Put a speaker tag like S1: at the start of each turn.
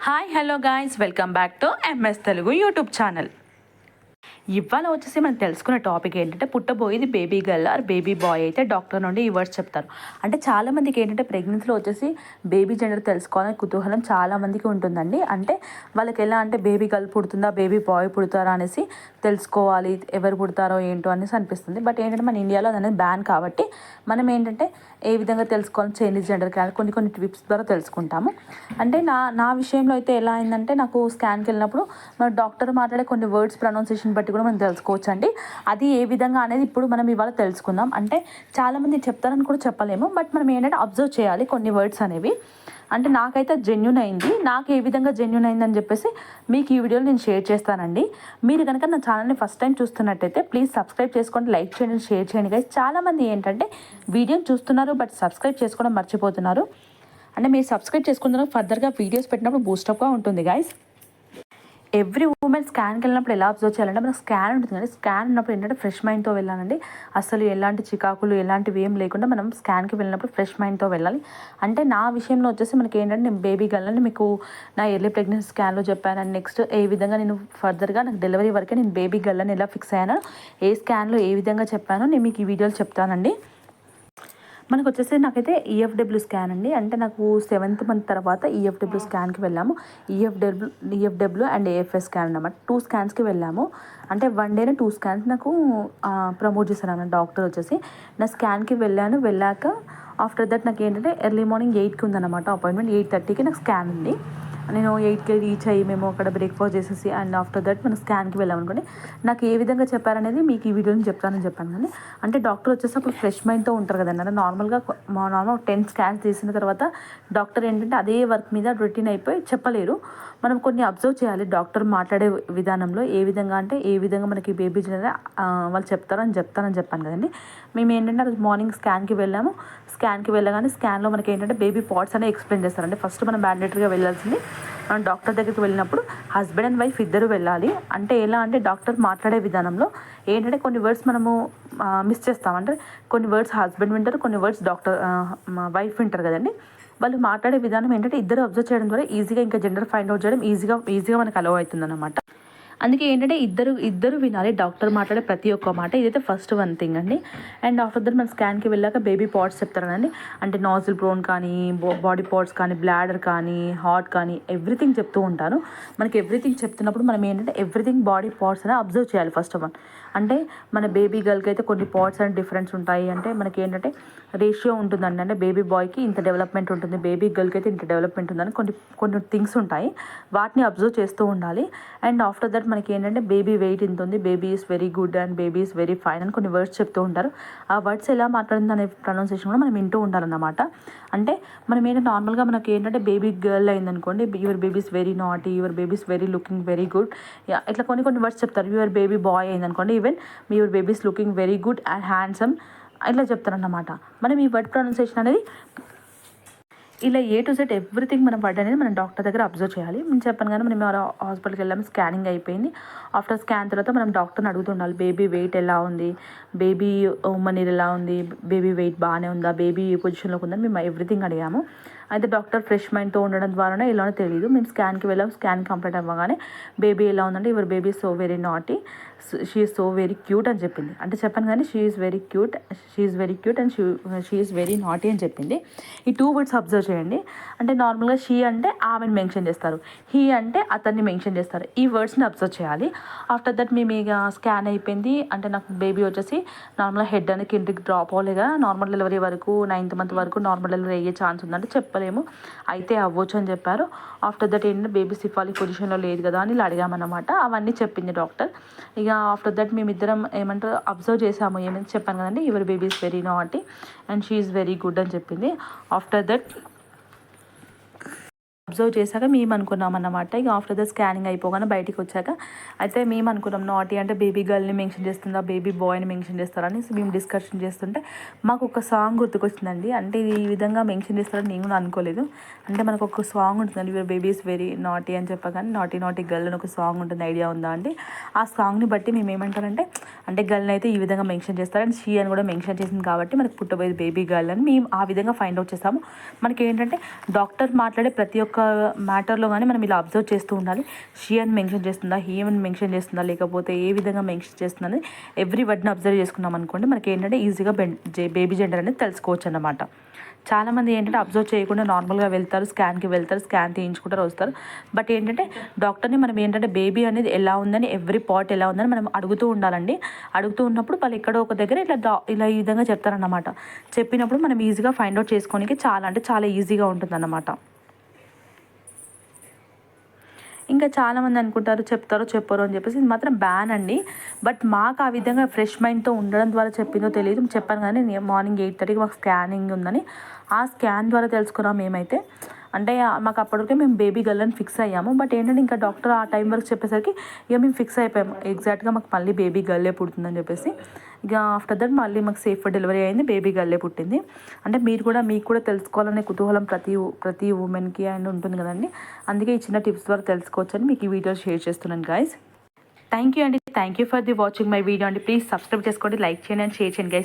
S1: Hi hello guys welcome back to MS Telugu YouTube channel ఇవాళ వచ్చేసి మనం తెలుసుకునే టాపిక్ ఏంటంటే పుట్టబోయేది baby girl or baby boy అయితే డాక్టర్ నుండి ఈ వర్డ్స్ చెప్తారు. అంటే చాలామందికి ఏంటంటే ప్రెగ్నెన్సీలో వచ్చేసి బేబీ జెండర్ తెలుసుకోవాలని కుతూహలం చాలామందికి ఉంటుందండి. అంటే వాళ్ళకి ఎలా అంటే బేబీ గర్ల్ పుడుతుందా బేబీ బాయ్ పుడతారా అనేసి తెలుసుకోవాలి ఎవరు పుడతారో ఏంటో అనేసి అనిపిస్తుంది. బట్ ఏంటంటే మన ఇండియాలో అది అనేది బ్యాన్ కాబట్టి మనం ఏంటంటే ఏ విధంగా తెలుసుకోవాలి చైనీస్ జెండర్ కానీ కొన్ని కొన్ని టిప్స్ ద్వారా తెలుసుకుంటాము. అంటే నా నా విషయంలో అయితే ఎలా అయిందంటే నాకు స్కాన్కి వెళ్ళినప్పుడు మన డాక్టర్ మాట్లాడే కొన్ని వర్డ్స్ ప్రొనౌన్సియేషన్ బట్టి కూడా మనం తెలుసుకోవచ్చు అండి అది ఏ విధంగా అనేది ఇప్పుడు మనం ఇవాళ తెలుసుకుందాం. అంటే చాలామంది చెప్తారని కూడా చెప్పలేము బట్ మనం ఏంటంటే అబ్జర్వ్ చేయాలి కొన్ని వర్డ్స్ అనేవి. అంటే నాకైతే జెన్యున్ అయింది. నాకు ఏ విధంగా జెన్యున్ అయిందని చెప్పేసి మీకు ఈ వీడియోలో నేను షేర్ చేస్తానండి. మీరు కనుక నా ఛానల్ని ఫస్ట్ టైం చూస్తున్నట్టయితే ప్లీజ్ సబ్స్క్రైబ్ చేసుకోండి లైక్ చేయండి షేర్ చేయండి గైస్ చాలామంది ఏంటంటే వీడియోని చూస్తున్నారు బట్ సబ్స్క్రైబ్ చేసుకోవడం మర్చిపోతున్నారు. అంటే మీరు సబ్స్క్రైబ్ చేసుకున్న ఫర్దర్గా వీడియోస్ పెట్టినప్పుడు బూస్టప్గా ఉంటుంది గాయస్ ఎవ్రీ ఉమెన్ స్కాన్కి వెళ్ళినప్పుడు ఎలా అబ్జర్వ్ చేయాలంటే మనకు స్కాన్ ఉంటుంది స్కాన్ ఉన్నప్పుడు ఏంటంటే ఫ్రెష్ మైండ్తో వెళ్ళాలండి. అసలు ఎలాంటి చికాకులు ఎలాంటివి ఏం లేకుండా మనం స్కాన్కి వెళ్ళినప్పుడు ఫ్రెష్ మైండ్తో వెళ్ళాలి. అంటే నా విషయంలో వచ్చేసి మనకి ఏంటంటే నేను బేబీ గల్లని మీకు నా ఎర్లీ ప్రెగ్నెన్సీ స్కాన్లో చెప్పాను. అండ్ నెక్స్ట్ ఏ విధంగా నేను ఫర్దర్గా నాకు డెలివరీ వరకే నేను బేబీ గల్లని ఎలా ఫిక్స్ అయ్యాను ఏ స్కాన్లో ఏ విధంగా చెప్పానో నేను మీకు ఈ వీడియోలు చెప్తానండి. మనకు వచ్చేసి నాకైతే ఈఎఫ్డబ్ల్యూ స్కాన్ అండి. అంటే నాకు సెవెంత్ మంత్ తర్వాత ఈఎఫ్డబ్ల్యూ స్కాన్కి వెళ్ళాము. EFW EFW and AFS scan అన్నమాట. టూ స్కాన్స్కి వెళ్ళాము. అంటే వన్ డేనే టూ స్కాన్స్ నాకు ప్రమోట్ చేశారు అన్నమాట డాక్టర్ వచ్చేసి. నా స్కాన్కి వెళ్ళాను. వెళ్ళాక ఆఫ్టర్ దట్ నాకు ఏంటంటే ఎర్లీ మార్నింగ్ ఎయిట్కి ఉందన్నమాట అపాయింట్మెంట్ ఎయిట్ థర్టీకి నాకు స్కాన్ ఉంది. నేను ఎయిట్కి రీచ్ అయ్యి మేము అక్కడ బ్రేక్ఫాస్ట్ చేసేసి అండ్ ఆఫ్టర్ దట్ మనం స్కాన్కి వెళ్ళాం అనుకోండి. నాకు ఏ విధంగా చెప్పారనేది మీకు ఈ వీడియోని చెప్తానని చెప్పాను కానీ అంటే డాక్టర్ వచ్చేసి అప్పుడు ఫ్రెష్ మైండ్తో ఉంటారు కదండి. అంటే నార్మల్గా మా నార్మల్ టెన్ స్కాన్స్ తీసిన తర్వాత డాక్టర్ ఏంటంటే అదే వర్క్ మీద రొటీన్ అయిపోయి చెప్పలేరు. మనం కొన్ని అబ్జర్వ్ చేయాలి. డాక్టర్ మాట్లాడే విధానంలో ఏ విధంగా అంటే ఏ విధంగా మనకి బేబీ జనరే వాళ్ళు చెప్తారని చెప్తారని చెప్పాను కదండి. మేము ఏంటంటే అది మార్నింగ్ స్కాన్కి వెళ్ళాము. స్కాన్కి వెళ్ళగానే స్కాన్లో మనకి ఏంటంటే బేబీ పార్ట్స్ అనేవి ఎక్స్ప్లెయిన్ చేస్తారు అంటే ఫస్ట్ మనం మ్యాండేటరీగా వెళ్ళాల్సింది మనం డాక్టర్ దగ్గరికి వెళ్ళినప్పుడు హస్బెండ్ అండ్ వైఫ్ ఇద్దరు వెళ్ళాలి. అంటే ఎలా అంటే డాక్టర్ మాట్లాడే విధానంలో ఏంటంటే కొన్ని వర్డ్స్ మనము మిస్ చేస్తాం. అంటే కొన్ని వర్డ్స్ హస్బెండ్ వింటారు కొన్ని వర్డ్స్ డాక్టర్ వైఫ్ వింటారు కదండి. వాళ్ళు మాట్లాడే విధానం ఏంటంటే ఇద్దరు అబ్జర్వ్ చేయడం ద్వారా ఈజీగా ఇంకా జెండర్ ఫైండ్ అవుట్ చేయడం ఈజీగా ఈజీగా మనకు అలవ్ అవుతుంది అనమాట అందుకే ఏంటంటే ఇద్దరు ఇద్దరు వినాలి. డాక్టర్ మాట్లాడే ప్రతి ఒక్క మాట. ఇదైతే ఫస్ట్ వన్ థింగ్ అండి. అండ్ ఆఫ్టర్ దట్ మన స్కాన్కి వెళ్ళాక బేబీ పాట్స్ చెప్తారండి అంటే నాజిల్ బ్రోన్ కానీ బాడీ పార్ట్స్ కానీ బ్లాడర్ కానీ హార్ట్ కానీ ఎవ్రీథింగ్ చెప్తూ ఉంటాను మనకి ఎవ్రీథింగ్ చెప్తున్నప్పుడు మనం ఏంటంటే ఎవ్రీథింగ్ బాడీ పార్ట్స్ అనేది అబ్జర్వ్ చేయాలి ఫస్ట్ ఆఫ్ ఆల్ అంటే మన బేబీ గర్ల్కి అయితే కొన్ని పార్ట్స్ అండ్ డిఫరెన్స్ ఉంటాయి. అంటే మనకి ఏంటంటే రేషియో ఉంటుందండి. అంటే బేబీ బాయ్కి ఇంత డెవలప్మెంట్ ఉంటుంది. బేబీ గర్ల్కి అయితే ఇంత డెవలప్మెంట్ ఉందని కొన్ని కొన్ని థింగ్స్ ఉంటాయి. వాటిని అబ్జర్వ్ చేస్తూ ఉండాలి. అండ్ ఆఫ్టర్ దట్ మనకి ఏంటంటే బేబీ వెయిట్ ఇంత ఉంది. Baby is very good and baby is very fine అని కొన్ని వర్డ్స్ చెప్తూ ఉంటారు. ఆ వర్డ్స్ ఎలా మాట్లాడింది అనే ప్రొనౌన్సియేషన్ కూడా మనం వింటూ ఉండాలన్నమాట. అంటే మనం ఏంటంటే నార్మల్గా మనకి ఏంటంటే బేబీ గర్ల్ అయిందనుకోండి your baby's very not your baby's very looking very good ఇట్లా కొన్ని కొన్ని వర్డ్స్ చెప్తారు. యువర్ బేబీ బాయ్ అయిందనుకోండి even your baby's looking very good and handsome ఇట్లా చెప్తారన్నమాట. మనం ఈ వర్డ్ ప్రొనౌన్సియేషన్ అనేది ఇలా ఏ టు సెట్ ఎవ్రీథింగ్ మనం వర్డ్ అనేది మనం డాక్టర్ దగ్గర అబ్జర్వ్ చేయాలి. నేను చెప్పాను కానీ మనం హాస్పిటల్కి వెళ్ళాము స్కానింగ్ అయిపోయింది. ఆఫ్టర్ స్కాన్ తర్వాత మనం డాక్టర్ని అడుగుతుండాలి బేబీ వెయిట్ ఎలా ఉంది? బేబీ ఉమ్మనీరు uh, ఎలా ఉంది? బేబీ వెయిట్ బాగానే ఉందా? బేబీ ఏ పొజిషన్లోకి ఉందని మేము ఎవ్రీథింగ్ అడిగాము. అయితే డాక్టర్ ఫ్రెష్ మైండ్తో ఉండడం ద్వారానే ఎలానో తెలియదు మేము స్కాన్కి వెళ్ళాము స్కాన్ కంప్లీట్ అవ్వగానే బేబీ ఎలా ఉందంటే your baby so very naughty she is so very cute అని చెప్పింది. అంటే చెప్పాను కానీ she is very cute she is very cute and she she is very naughty అని చెప్పింది. ఈ టూ వర్డ్స్ అబ్జర్వ్ చేయండి. అంటే నార్మల్గా షీ అంటే ఆమెను మెన్షన్ చేస్తారు. హీ అంటే అతన్ని మెన్షన్ చేస్తారు. ఈ వర్డ్స్ని అబ్జర్వ్ చేయాలి. ఆఫ్టర్ దట్ మేము ఇక స్కాన్ అయిపోయింది. అంటే నాకు బేబీ వచ్చేసి నార్మల్గా హెడ్ అని కిందికి డ్రాప్ అవ్వలేగా నార్మల్ డెలివరీ వరకు నైన్త్ మంత్ వరకు నార్మల్ డెలివరీ అయ్యే ఛాన్స్ ఉందంటే చెప్పలేము. అయితే అవ్వచ్చు అని చెప్పారు. ఆఫ్టర్ దట్ ఏంటంటే బేబీ సిఫాలి పొజిషన్లో లేదు కదా అని ఇలా అడిగామన్నమాట. అవన్నీ చెప్పింది డాక్టర్. ఇక ఆఫ్టర్ దట్ మేమిద్దరం ఏమంటారు అబ్జర్వ్ చేసాము ఏమని చెప్పాను కదండి your baby is very not and she is very good అని చెప్పింది. ఆఫ్టర్ దట్ అబ్జర్వ్ చేశాక మేము అనుకున్నాం అన్నమాట. ఇక ఆఫ్టర్ ద స్కానింగ్ అయిపోగానే బయటికి వచ్చాక అయితే మేము అనుకున్నాం నాటి అంటే బేబీ గర్ల్ని మెన్షన్ చేస్తుందా? బేబీ బాయ్ని మెన్షన్ చేస్తారని మేము డిస్కషన్ చేస్తుంటే మాకు ఒక సాంగ్ గుర్తుకొచ్చిందండి. అంటే ఇది ఈ విధంగా మెన్షన్ చేస్తారని నేను కూడా అనుకోలేదు. అంటే మనకు ఒక సాంగ్ ఉంటుందండి your baby is very naughty అని చెప్పగానే నాటీ నాటీ గర్ల్ అని ఒక సాంగ్ ఉంటుంది ఐడియా ఉందా అండి? ఆ సాంగ్ని బట్టి మేము ఏమంటారంటే అంటే గర్ల్ని అయితే ఈ విధంగా మెన్షన్ చేస్తారు అండ్ షీ అని కూడా మెన్షన్ చేసింది కాబట్టి మనకు పుట్టబోయేది బేబీ గర్ల్ అని మేము ఆ విధంగా ఫైండ్ అవుట్ చేస్తాము మనకి ఏంటంటే డాక్టర్ మాట్లాడే ప్రతి ఒక్క మ్యాటర్లో కానీ మనం ఇలా అబ్జర్వ్ చేస్తూ ఉండాలి. షీ అని మెన్షన్ చేస్తుందా హీ అని మెన్షన్ చేస్తుందా లేకపోతే ఏ విధంగా మెన్షన్ చేస్తుందని ఎవ్రీ వర్డ్ని అబ్జర్వ్ చేసుకున్నాం అనుకోండి మనకి ఏంటంటే ఈజీగా బేబీ జెండర్ అనేది తెలుసుకోవచ్చు అన్నమాట చాలామంది ఏంటంటే అబ్జర్వ్ చేయకుండా నార్మల్గా వెళ్తారు స్కాన్కి వెళ్తారు స్కాన్ తీయించుకుంటారు వస్తారు. బట్ ఏంటంటే డాక్టర్ని మనం ఏంటంటే బేబీ అనేది ఎలా ఉందని ఎవ్రీ పాట్ ఎలా ఉందని మనం అడుగుతూ ఉండాలండి. అడుగుతూ ఉన్నప్పుడు వాళ్ళు ఎక్కడో ఒక దగ్గర ఇట్లా ఇలా ఈ విధంగా చెప్తారన్నమాట. చెప్పినప్పుడు మనం ఈజీగా ఫైండ్ అవుట్ చేసుకోనికి చాలా అంటే చాలా ఈజీగా ఉంటుందన్నమాట. ఇంకా చాలామంది అనుకుంటారు చెప్తారో చెప్పరు అని చెప్పేసి ఇది మాత్రం బ్యాన్ అండి. బట్ మాకు ఆ విధంగా ఫ్రెష్ మైండ్తో ఉండడం ద్వారా చెప్పిందో తెలియదు. చెప్పాను కానీ నేను మార్నింగ్ ఎయిట్ థర్టీకి మాకు స్కానింగ్ ఉందని. ఆ స్కాన్ ద్వారా తెలుసుకున్నాం మేమైతే. అంటే మాకు అప్పటికే మేము బేబీ గర్ల్ అని ఫిక్స్ అయ్యాము. బట్ ఏంటంటే ఇంకా డాక్టర్ ఆ టైం వరకు చెప్పేసరికి ఇక మేము ఫిక్స్ అయిపోయాము. ఎగ్జాక్ట్గా మాకు మళ్ళీ బేబీ గర్లే పుడుతుందని చెప్పేసి. ఇక ఆఫ్టర్ దట్ మళ్ళీ మాకు సేఫ్ డెలివరీ అయింది బేబీ గర్లే పుట్టింది. అంటే మీరు కూడా మీకు కూడా తెలుసుకోవాలనే కుతూహలం ప్రతి ప్రతి ఉమెన్కి అండ్ ఉంటుంది కదండి. అందుకే ఈ చిన్న టిప్స్ ద్వారా తెలుసుకోవచ్చని మీకు ఈ వీడియో షేర్ చేస్తున్నాను గాయస్ థ్యాంక్ యూ అండి. Thank you for the watching my video అండి. ప్లీజ్ సబ్స్క్రైబ్ చేసుకోండి లైక్ చేయండి అండ్ షేర్ చేయండి గైస్